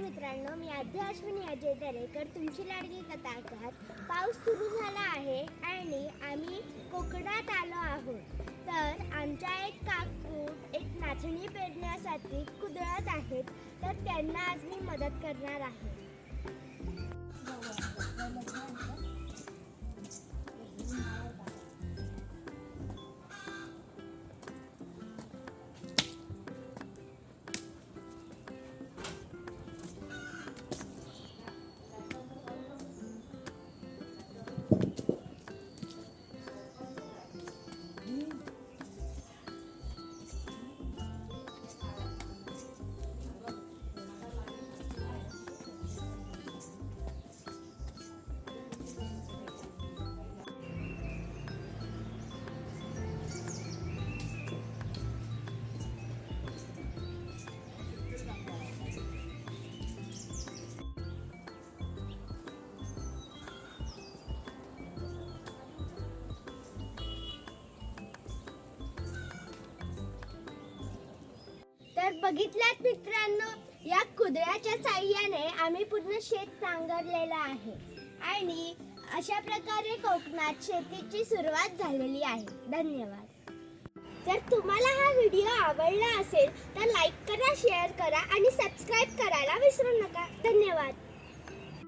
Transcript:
मित्रांनो मी आद्य अश्विनी अजय दरेकर. तुमची लाडकी कथाकार पाऊस सुरू झाला आहे आणि आम्ही कोकणात आलो आहोत. तर आमच्या एक काकू एक नाचणी पेरण्यासाठी कुदळत आहेत. तर त्यांना आज मी मदत करणार आहे. तर बघितल्यात मित्रांनो या कुदळ्याच्या साह्याने आम्ही पूर्ण शेत नांगरलेलं आहे. आणि अशा प्रकारे कोकणात शेतीची सुरुवात झालेली आहे. धन्यवाद. जर तुम्हाला हा व्हिडिओ आवडला असेल तर लाईक करा शेअर करा आणि सबस्क्राईब करा.